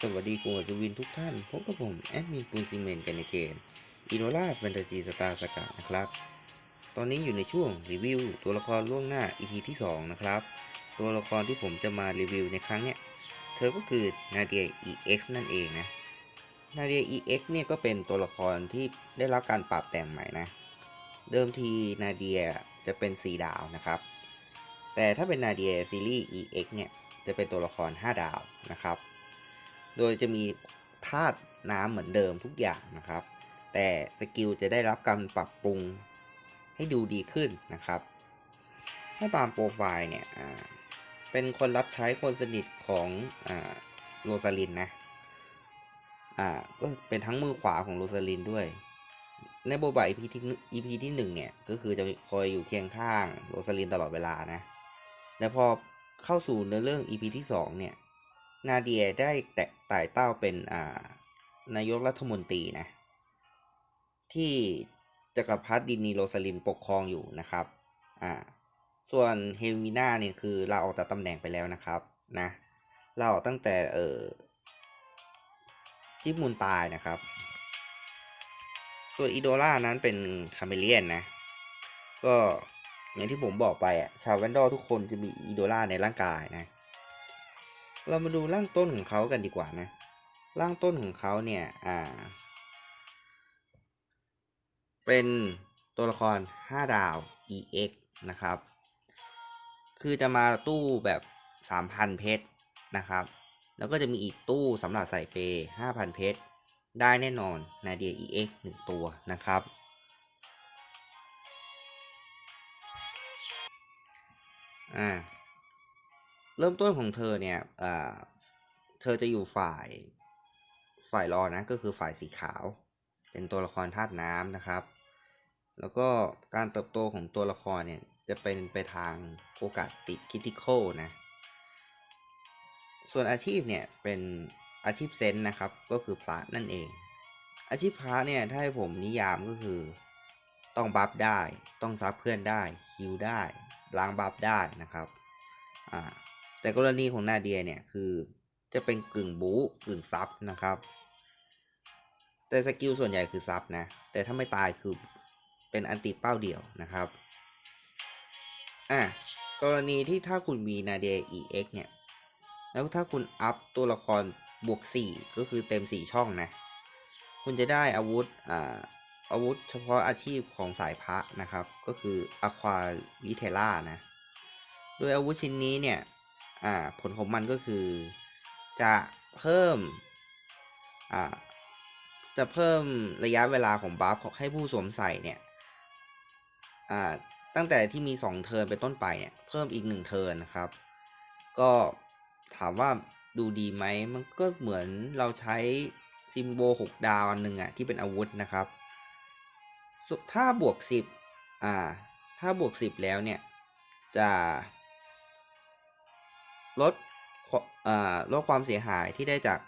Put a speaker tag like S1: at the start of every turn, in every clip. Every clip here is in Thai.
S1: สวัสดีกลุ่มอัศวินทุกท่าน พบกับผม แอดมินปูนซีเมนต์กันในเกมอีโนล่าแฟนตาซีสตาร์สกานะครับ ตอนนี้อยู่ในช่วงรีวิว ตัวละครล่วงหน้า EP ที่ 2 นะครับ ตัวละครที่ผมจะมารีวิวในครั้งเนี้ย เธอก็คือนาเดีย EX นั่นเองนะนาเดีย EX เนี่ยก็เป็นตัวละครที่ได้รับการปรับแต่งใหม่นะ เดิมทีนาเดียจะเป็น4ดาวนะครับ แต่ถ้าเป็นนาเดียซีรีส์ EX เนี่ยจะเป็นตัวละคร 5 ดาวนะครับ โดยจะมีธาตุน้ำเหมือนเดิมทุกอย่างนะครับ แต่สกิลจะได้รับการปรับปรุงให้ดูดีขึ้นนะครับถ้าตามโปรไฟล์เนี่ยเป็นคนรับใช้คนสนิทของอโรซาลินนะอ่าก็เป็นทั้งมือขวาของโรซาลินด้วย ในบทบาท EP ที่ EP ที่หนึ่งเนี่ย ก็คือจะคอยอยู่เคียงข้างโรซาลินตลอดเวลานะ แล้วพอเข้าสู่เนื้อเรื่อง EP ที่สองเนี่ย นาเดียได้แตะ ไต่เต้าเป็นนายกรัฐมนตรีนะที่จักรพรรดิดินีโรสลินปกครองอยู่นะครับอ่าส่วนเฮมิน่าเนี่ยคือลาออกจากตำแหน่งไปแล้วนะครับนะลาออกตั้งแต่เออจิบมุนตายนะครับ ส่วนอีโดล่านั้นเป็นคาเมเลียนนะก็อย่างที่ผมบอกไปอะชาวแวนดอลทุกคนจะมีอีโดล่าในร่างกายนะ เรามาดูร่างต้นของเขากันดีกว่านะ ร่างต้นของเขาเนี่ย อ่า เป็นตัวละคร 5 ดาว EX นะครับ คือจะมาตู้แบบ 3,000 เพชรนะครับ แล้วก็จะมีอีกตู้สำหรับใส่เปย์5,000 เพชร ได้แน่นอนนาเดีย EX 1 ตัวนะครับอ่า เริ่มต้นของเธอเนี่ยเธอจะอยู่ฝ่ายฝ่ายรอนะก็คือฝ่ายสีขาว เป็นตัวละครธาตุน้ำนะครับ แล้วก็การเติบโตของตัวละครเนี่ยจะเป็นไปทางโอกาสติดคิติคอลนะ ส่วนอาชีพเนี่ยเป็นอาชีพเซนนะครับ ก็คือพระนั่นเอง อาชีพพระเนี่ยถ้าให้ผมนิยามก็คือ ต้องบัฟได้ ต้องซับเพื่อนได้ฮิวได้ ล้างบัฟได้นะครับ อ่า แต่กรณีของนาเดียเนี่ยคือจะเป็นกึ่งบู๊กึ่งซับนะครับ แต่สกิลส่วนใหญ่คือซับนะ แต่ถ้าไม่ตายคือเป็นอันติเป้าเดียวนะครับ อะกรณีที่ถ้าคุณมีนาเดีย EX เนี่ย แล้วถ้าคุณอัพตัวละครบวก 4 ก็คือเต็ม 4 ช่องนะ คุณจะได้อาวุธอ่าอาวุธเฉพาะอาชีพของสายพระนะครับ ก็คืออควาลิเทล่านะ โดยอาวุธชิ้นนี้เนี่ย อ่าผลของมันก็คือ จะเพิ่มอ่าจะเพิ่มระยะเวลาของบัฟให้ผู้สวมใส่เนี่ยอ่าตั้งแต่ที่มี 2 เทิร์นเป็นต้นไปเนี่ยเพิ่มอีก 1 เทิร์นนะครับ ก็ถามว่าดูดีไหมมันก็เหมือนเราใช้ซิมโบ 6 ดาวอันหนึ่งอะที่เป็นอาวุธนะครับถ้าบวก 10อ่าถ้าบวก 10 แล้วเนี่ยจะ ลดควอ่าลดความเสียหายที่ได้จาก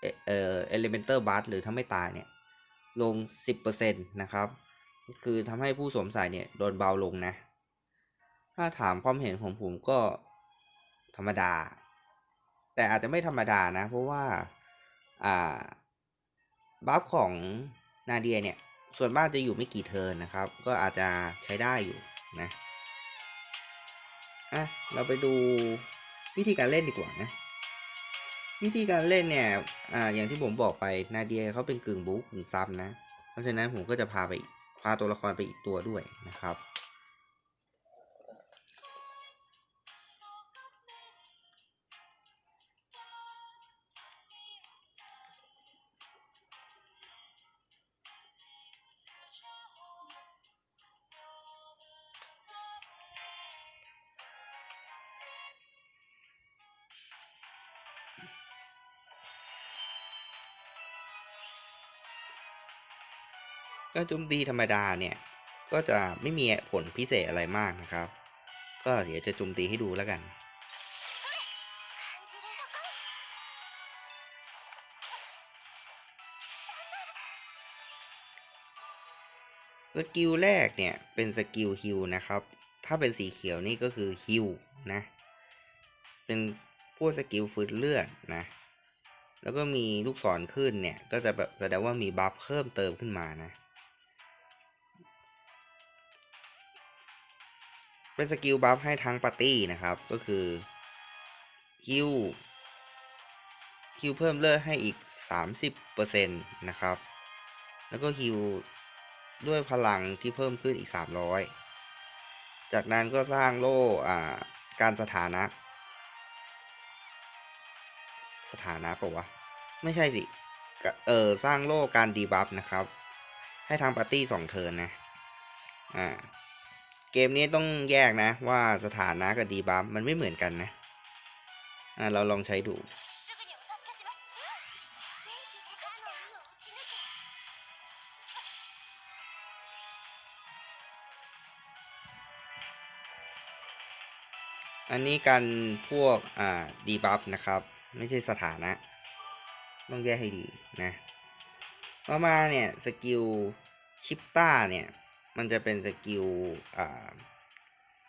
S1: เอ่อเอ่อ Elemental Bust หรือถ้าไม่ตายเนี่ย ลง 10%นะครับ ก็คือทำให้ผู้สวมใส่เนี่ย โดนเบาลงนะ ถ้าถามความเห็นของผมก็ธรรมดา แต่อาจจะไม่ธรรมดานะ เพราะว่า อ่า บัฟของนาเดียเนี่ย ส่วนมากจะอยู่ไม่กี่เทิร์นนะครับ ก็อาจจะใช้ได้อยู่นะ อะ เราไปดู วิธีการเล่นดีกว่านะ วิธีการเล่นเนี่ยอ่าอย่างที่ผมบอกไปนาเดียเขาเป็นกึ่งบู๊กึ่งซับนะ เพราะฉะนั้นผมก็จะพาไปพาตัวละครไปอีกตัวด้วยนะครับ การโจมตีธรรมดาเนี่ย ก็จะไม่มีผลพิเศษอะไรมากนะครับ ก็เดี๋ยวจะโจมตีให้ดูแล้วกันสกิลแรกเนี่ยเป็นสกิลฮิลนะครับ ถ้าเป็นสีเขียวนี่ก็คือฮิลนะ เป็นพวกสกิลฟื้นเลือดนะ แล้วก็มีลูกศรขึ้นเนี่ย ก็จะแบบแสดงว่ามีบัฟเพิ่มเติมขึ้นมานะ เป็นสกิลบัฟให้ทั้งปาร์ตี้นะครับ ก็คือฮิวฮิวเพิ่มเลือดให้อีก 30%นะครับ แล้วก็ฮิวด้วยพลังที่เพิ่มขึ้นอีก 300 จากนั้นก็สร้างโล่การสถานะ สถานะปะวะ ไม่ใช่สิ เออสร้างโล่การดีบัฟนะครับ ให้ทางปาร์ตี้สองเทิร์นนะ อ่า เกมนี้ต้องแยกนะ ว่าสถานะกับดีบัฟมันไม่เหมือนกันนะอ่าเราลองใช้ดูอันนี้การพวก อ่า ดีบัฟนะครับ ไม่ใช่สถานะ ต้องแยกให้ดีนะ ต่อมาเนี่ย สกิลชิปต้าเนี่ย มันจะเป็นสกิลอ่า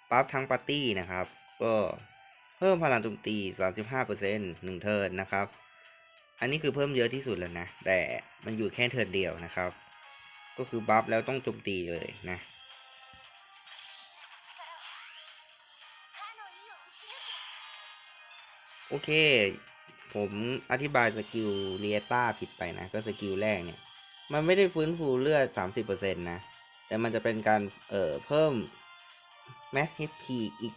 S1: บัฟทั้งปาร์ตี้นะครับ ก็เพิ่มพลังโจมตี 35%หนึ่งเทิร์นนะครับ อันนี้คือเพิ่มเยอะที่สุดแล้วนะ แต่มันอยู่แค่เทิร์นเดียวนะครับ ก็คือบัฟแล้วต้องโจมตีเลยนะโอเค ผมอธิบายสกิลเรียต้าผิดไปนะ ก็สกิลแรกเนี่ย มันไม่ได้ฟื้นฟูเลือด 30%นะ แต่มันจะเป็นการเอ่อเพิ่ม max HP อีก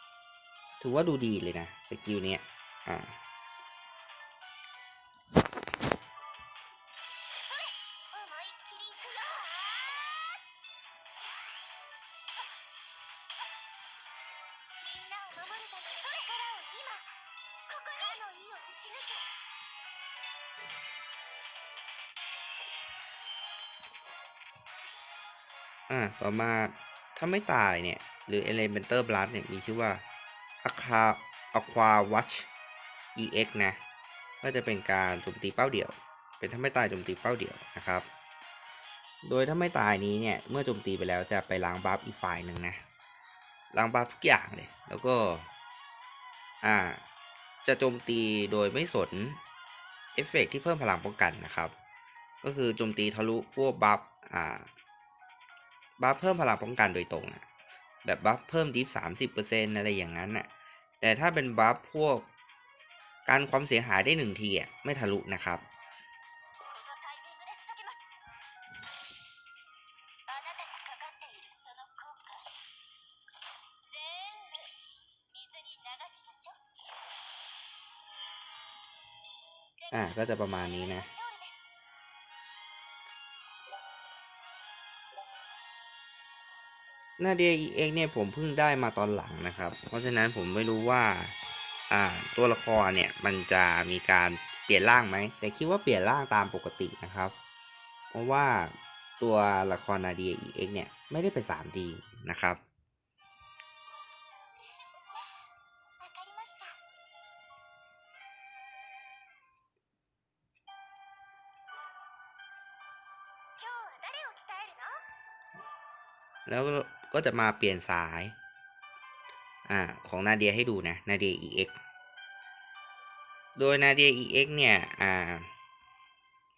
S1: 30%ถือว่าดูดีเลยนะ สกิลเนี้ยอ่า อ่าต่อมาถ้าไม่ตายเนี่ย หรือ Elemental Blast เนี่ย มีชื่อว่า Aqua Aqua Watch EX นะ ก็จะเป็นการโจมตีเป้าเดี่ยว เป็นถ้าไม่ตายโจมตีเป้าเดี่ยวนะครับ โดยถ้าไม่ตายนี้เนี่ย เมื่อโจมตีไปแล้วจะไปล้างบัฟอีกฝ่ายหนึ่งนะล้างบัฟทุกอย่างเลย แล้วก็ อ่า จะโจมตีโดยไม่สนเอฟเฟกต์ที่เพิ่มพลังป้องกันนะครับ ก็คือโจมตีทะลุพวกบัฟ อ่า บัฟเพิ่มพลังป้องกันโดยตรงอะแบบบัฟเพิ่มดิฟสามสิบเปอร์เซ็นอะไรอย่างนั้นน่ะแต่ถ้าเป็นบัฟพวกการความเสียหายได้หนึ่งทีอะไม่ทะลุนะครับอ่าก็จะประมาณนี้นะ นาเดีย EX เนี่ยผมเพิ่งได้มาตอนหลังนะครับ เพราะฉะนั้นผมไม่รู้ว่าอ่าตัวละครเนี่ยมันจะมีการเปลี่ยนร่างไหม แต่คิดว่าเปลี่ยนร่างตามปกตินะครับ เพราะว่าตัวละครนาเดีย EX เนี่ยไม่ได้เป็น 3D นะครับ แล้วก็จะมาเปลี่ยนสายอ่าของนาเดียให้ดูนะนาเดีย EX โดยนาเดีย EX เนี่ยอ่า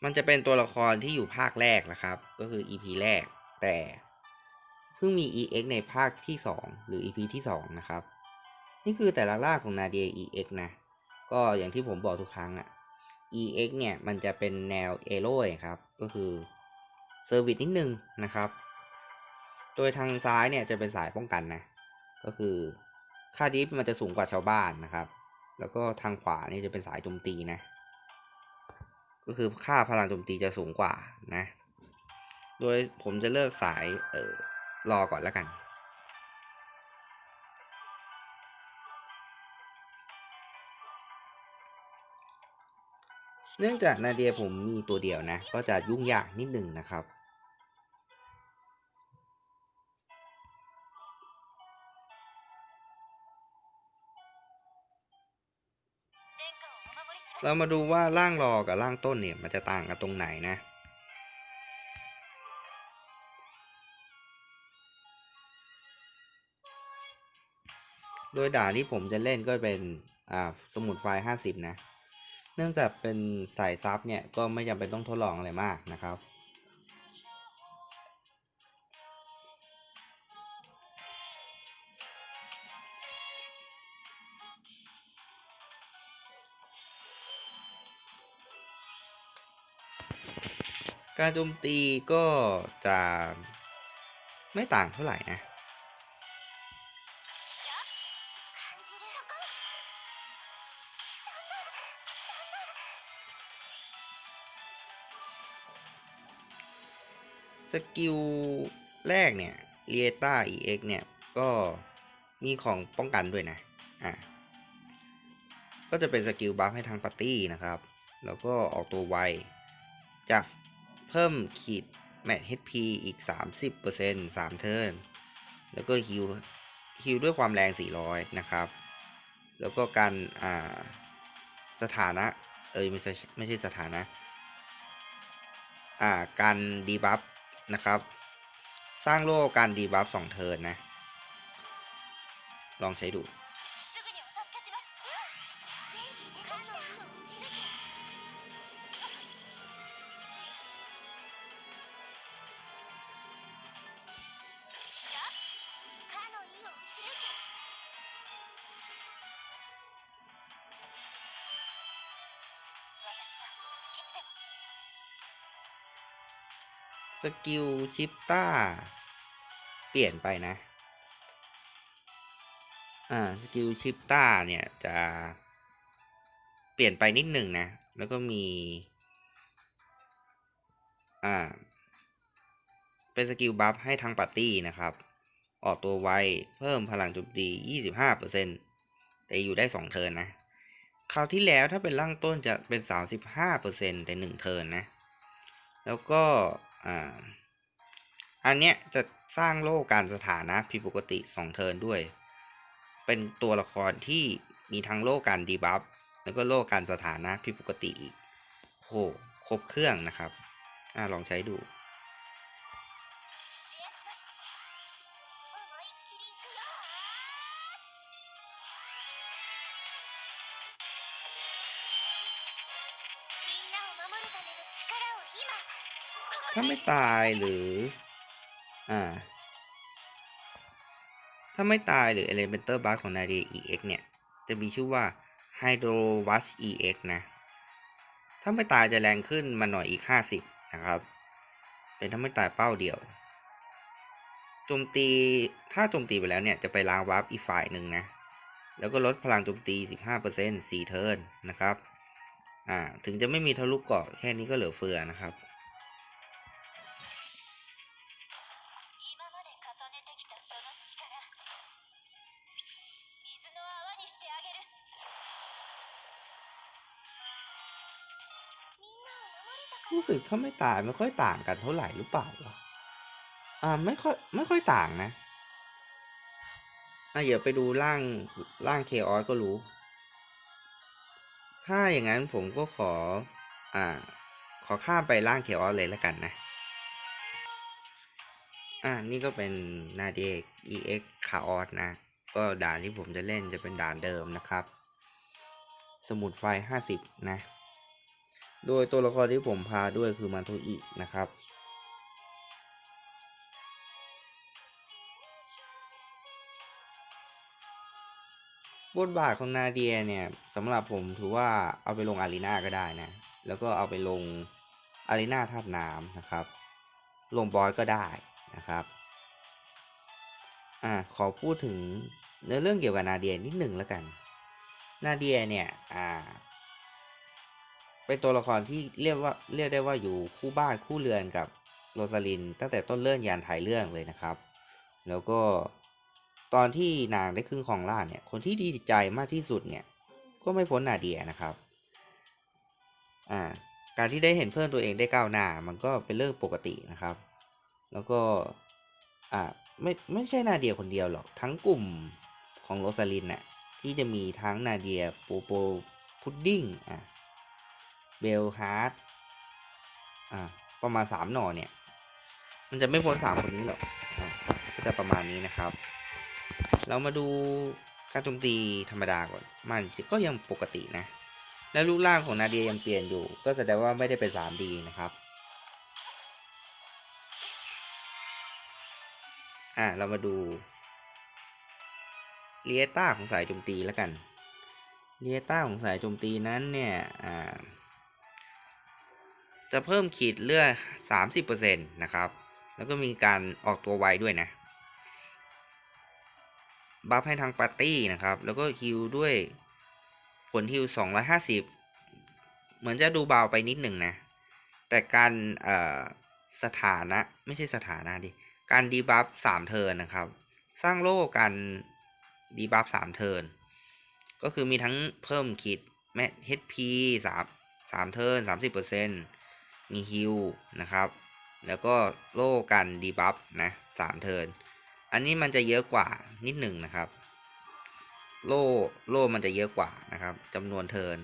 S1: มันจะเป็นตัวละครที่อยู่ภาคแรกนะครับ ก็คือ EP แรก แต่เพิ่งมี EX ในภาคที่ 2 หรือ EP ที่ 2 นะครับ นี่คือแต่ละร่าของนาเดีย EX นะ ก็อย่างที่ผมบอกทุกครั้งอะ EX เนี่ย มันจะเป็นแนวเอโร่ครับ ก็คือเซอร์วิสนิดนึงนะครับ โดยทางซ้ายเนี่ยจะเป็นสายป้องกันนะ ก็คือค่าดิฟมันจะสูงกว่าชาวบ้านนะครับ แล้วก็ทางขวานี่จะเป็นสายโจมตีนะ ก็คือค่าพลังโจมตีจะสูงกว่านะ โดยผมจะเลือกสายเออรอก่อนแล้วกันเนื่องจากนาเดียผมมีตัวเดียวนะ ก็จะยุ่งยากนิดหนึ่งนะครับ เรามาดูว่าร่างรอกับร่างต้นเนี่ยมันจะต่างกันตรงไหนนะ โดยด่านที่ผมจะเล่นก็เป็นอ่าสมุดไฟล์ห้าสิบนะ เนื่องจากเป็นสายซับเนี่ยก็ไม่จำเป็นต้องทดลองอะไรมากนะครับ การโจมตีก็จะไม่ต่างเท่าไหร่นะ สกิลแรกเนี่ยเรียต้า EX เนี่ย ก็มีของป้องกันด้วยนะ อะ ก็จะเป็นสกิลบัฟให้ทางปาร์ตี้นะครับ แล้วก็ออกตัวไวจาก เพิ่มขีดแมท HP อีก 30% 3 เทิร์น แล้วก็ฮิวฮิวด้วยความแรง 400 นะครับ แล้วก็การอ่าสถานะ เอยไม่ใช่ไม่ใช่สถานะ อ่าการดีบัฟนะครับ สร้างโล่การดีบัฟ2เทิร์นนะ ลองใช้ดู กิลชิปต้า เปลี่ยนไปนะ อ่า สกิลชิปต้าเนี่ยจะ เปลี่ยนไปนิดหนึ่งนะ แล้วก็มี อ่า เป็นสกิลบัฟให้ทั้งปาร์ตี้นะครับ ออกตัวไว เพิ่มพลังโจมตี25%แต่อยู่ได้ 2 เทิร์นนะ คราวที่แล้วถ้าเป็นร่างต้นจะเป็น 35%แต่ 1 เทิร์นนะแล้วก็ อ่า อันเนี้ยจะสร้างโลกการสถานะผิดปกติ2เทินด้วย เป็นตัวละครที่มีทั้งโลกการดีบัฟแล้วก็โลกการสถานะผิดปกติอีกโหครบเครื่องนะครับ อ่าลองใช้ดู ถ้าไม่ตายหรือ อ่า ถ้าไม่ตายหรือ Elemental Bug ของ Nadia EX เนี่ย จะมีชื่อว่า Hydro Wash EX นะ ถ้าไม่ตายจะแรงขึ้นมาหน่อยอีก 50 นะครับ เป็นถ้าไม่ตายเป้าเดียวโจมตีถ้าโจมตีไปแล้วเนี่ย จะไปล้างวาร์ปอีกฝ่ายหนึ่งนะ แล้วก็ลดพลังโจมตี 15% 4 เทิร์นนะครับ อ่า ถึงจะไม่มีทะลุเกาะแค่นี้ก็เหลือเฟือนะครับ สึกถ้าไม่ตายไม่ค่อยต่างกันเท่าไหร่หรือเปล่าวะอ่าไม่ค่อยไม่ค่อยต่างนะอะเดี๋ยวไปดูร่างร่างเคออสก็รู้ ถ้าอย่างนั้นผมก็ขออ่าขอข้ามไปร่างเคออสเลยแล้วกันนะ อ่านี่ก็เป็นนาเดก EX คาออสนะ ก็ด่านที่ผมจะเล่นจะเป็นด่านเดิมนะครับ สมุดไฟ 50 นะ โดยตัวละครที่ผมพาด้วยคือมันโทอินะครับ บทบาทของนาเดียเนี่ยสำหรับผมถือว่าเอาไปลงอารีนาก็ได้นะ แล้วก็เอาไปลงอารีนาธาตุน้ำนะครับ ลงบอยก็ได้นะครับอ่าขอพูดถึงเนื้อเรื่องเกี่ยวกับนาเดียนิดหนึ่งแล้วกัน นาเดียเนี่ยอ่า เป็นตัวละครที่เรียกว่าเรียกได้ว่าอยู่คู่บ้านคู่เรือนกับโรซาลิน ตั้งแต่ต้นเรื่องยานถ่ายเรื่องเลยนะครับ แล้วก็ตอนที่นางได้ครึ่งของล่าเนี่ย คนที่ดีใจมากที่สุดเนี่ย ก็ไม่พ้นนาเดียนะครับ อ่า การที่ได้เห็นเพื่อนตัวเองได้ก้าวหน้ามันก็เป็นเรื่องปกตินะครับ แล้วก็ อ่า ไม่ ไม่ใช่นาเดียคนเดียวหรอก ทั้งกลุ่มของโรซาลินน่ะ ที่จะมีทั้งนาเดียโปโปพุดดิ้ง อะ เบลฮาร์ดอ่าประมาณสามหน่อเนี่ย มันจะไม่พ้นสามคนนี้หรอกก็จะประมาณนี้นะครับ เรามาดูการโจมตีธรรมดาก่อน มันก็ยังปกตินะ แล้วรูปร่างของนาเดียยังเปลี่ยนอยู่ ก็แสดงว่าไม่ได้เป็น 3D นะครับ อะเรามาดูเลียต้าของสายโจมตีแล้วกันเลียต้าของสายโจมตีนั้นเนี่ย อ่า จะเพิ่มขีดเลือด 30%นะครับ แล้วก็มีการออกตัวไวด้วยนะ บัฟให้ทางปาร์ตี้นะครับ แล้วก็ฮิลด้วยผลฮิล250 เหมือนจะดูเบาไปนิดหนึ่งนะ แต่การสถานะ ไม่ใช่สถานะดิ การดีบัฟสามเทิร์นนะครับ สร้างโล่การดีบัฟสามเทิร์น ก็คือมีทั้งเพิ่มขีดแม HP สามสามเทิร์นสา มีฮิลนะครับ แล้วก็โล่กันดีบัฟนะสามเทิร์นอันนี้มันจะเยอะกว่านิดหนึ่งนะครับ โล่โล่มันจะเยอะกว่านะครับจำนวนเทิร์น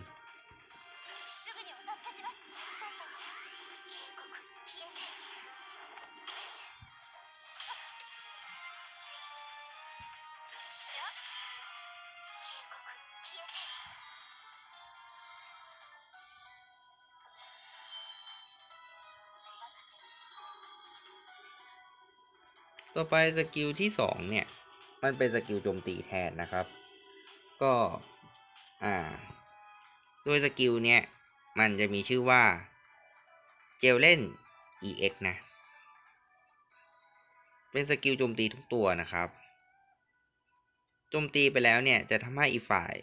S1: ต่อไปสกิลที่สองเนี่ย มันเป็นสกิลโจมตีแทนนะครับ ก็อ่าโดยสกิลเนี่ย มันจะมีชื่อว่าเจลเล่น EX นะ เป็นสกิลโจมตีทุกตัวนะครับ โจมตีไปแล้วเนี่ย จะทำให้อีกฝ่าย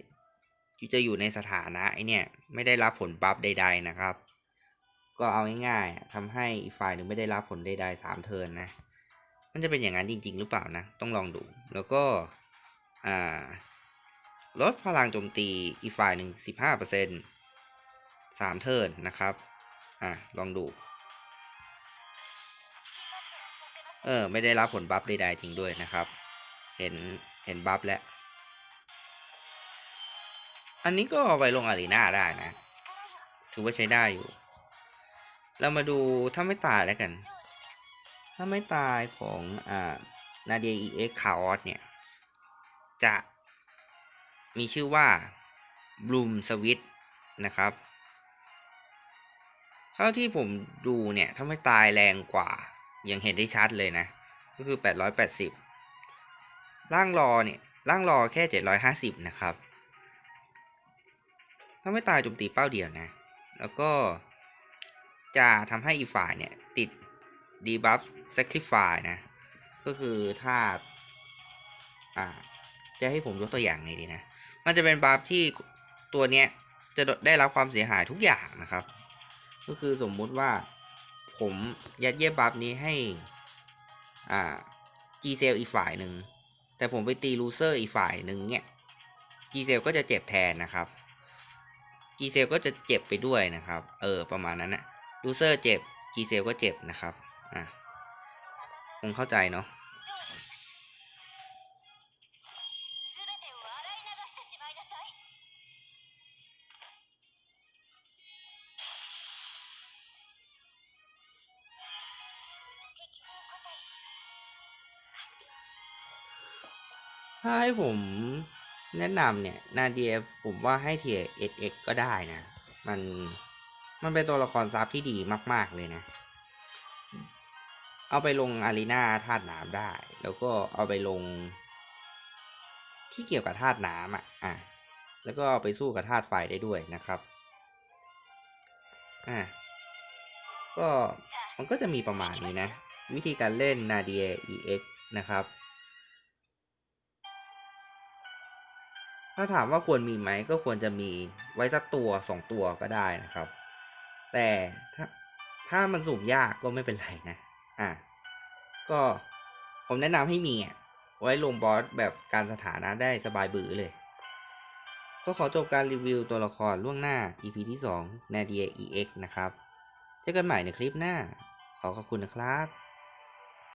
S1: จะอยู่ในสถานะไอเนี่ย ไม่ได้รับผลบัฟใด ๆนะครับ ก็เอาง่ายๆทำให้อีกฝ่ายหนึ่งไม่ได้รับผลใดๆสามเทิร์นนะ มันจะเป็นอย่างนั้นจริง ๆ หรือเปล่านะ ต้องลองดู แล้วก็ลดพลังโจมตีอีกฝ่ายหนึ่ง15% 3 เทิร์นนะครับ อ่าลองดู เออ ไม่ได้รับผลบัฟใดๆจริงด้วยนะครับ เห็น เห็นบัฟแล้ว อันนี้ก็ไปลงอารีนาได้นะ ถือว่าใช้ได้อยู่ เรามาดูถ้าไม่ตายแล้วกัน ถ้าไม่ตายของอ่านาเดีย EX คาออสเนี่ย จะมีชื่อว่า Bloom Switch นะครับเท่าที่ผมดูเนี่ยถ้าไม่ตายแรงกว่า ยังเห็นได้ชัดเลยนะ ก็คือ 880 ร่างรอเนี่ยร่างรอแค่ 750 นะครับ ถ้าไม่ตายโจมตีเป้าเดียวนะ แล้วก็จะทำให้อีฝ่ายเนี่ยติด debuff sacrifice นะ ก็คือถ้าอ่า จะให้ผมยกตัวอย่างนี้ดีนะ มันจะเป็นบัฟที่ตัวเนี้ยจะได้รับความเสียหายทุกอย่างนะครับ ก็คือสมมุติว่าผมยัดเยียดบัฟนี้ให้ อ่า G c e l อีกฝ่ายหนึ่ง แต่ผมไปตีลูเซอร์อีกฝ่ายหนึ่งเนี่ย G c e l ก็จะเจ็บแทนนะครับ G c e l ก็จะเจ็บไปด้วยนะครับ เออ ประมาณนั้นนะลูเซอร์เจ็บ G c e l ก็เจ็บนะครับ อะคงเข้าใจเนาะถ้าให้ผมแนะนำเนี่ย นาเดียผมว่าให้เทียเอ็กก็ได้นะ มัน มันเป็นตัวละครซับที่ดีมาก ๆ เลยนะ เอาไปลงอารีนาธาตุน้ำได้ แล้วก็เอาไปลง ที่เกี่ยวกับธาตุน้ำอะอะแล้วก็เอาไปสู้กับธาตุไฟได้ด้วยนะครับอะก็มันก็จะมีประมาณนี้นะ วิธีการเล่นนาเดีย EX นะครับ ถ้าถามว่าควรมีไหมก็ควรจะมีไว้สักตัวสองตัวก็ได้นะครับ แต่ถ้าถ้ามันสุ่มยากก็ไม่เป็นไรนะ อะก็ผมแนะนำให้มีอะไว้ลงบอสแบบการสถานะได้สบายบือเลย ก็ขอจบการรีวิวตัวละครล่วงหน้า EP ที่2 Nadia EX นะครับ เจอกันใหม่ในคลิปหน้า ขอขอบคุณนะครับ